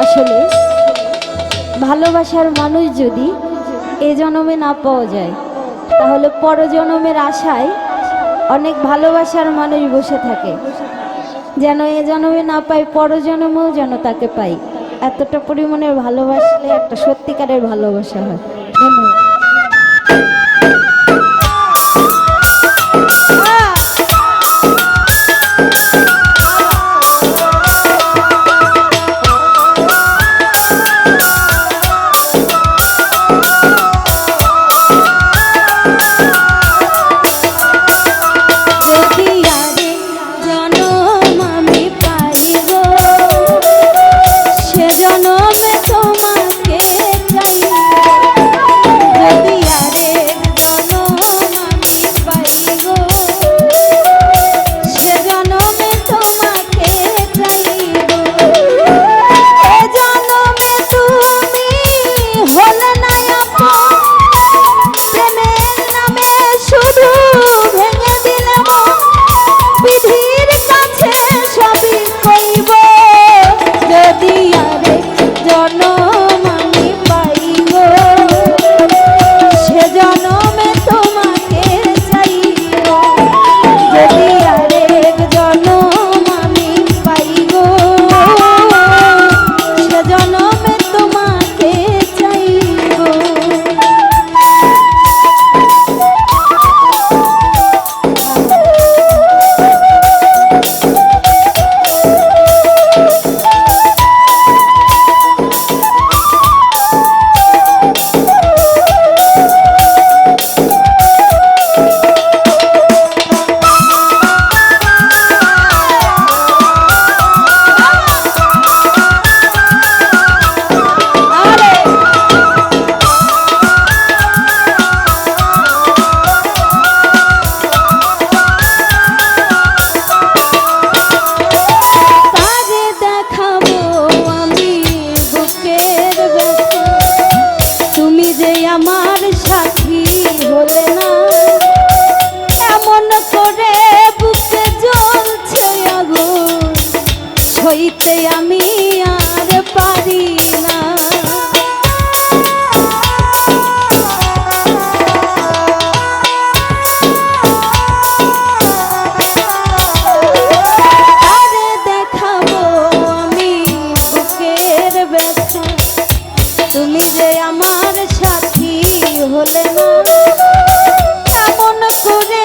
আসলে, ভালোবাসার মানুষ যদি এ জন্মে না পাওয়া যায়, তাহলে পরজনমের আশায় অনেক ভালোবাসার মানুষ বসে থাকে। যেন এ জন্মে না পাই পরজনমেও যেন তাকে পাই এতটা পরিমাণের ভালোবাসলে একটা সত্যিকারের ভালোবাসা হয়। ধন্যবাদ। no. আছো যে আমার সাথী হলে না? কেমন করে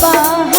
পাহাড়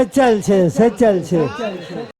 સચલ છે સચલ છે.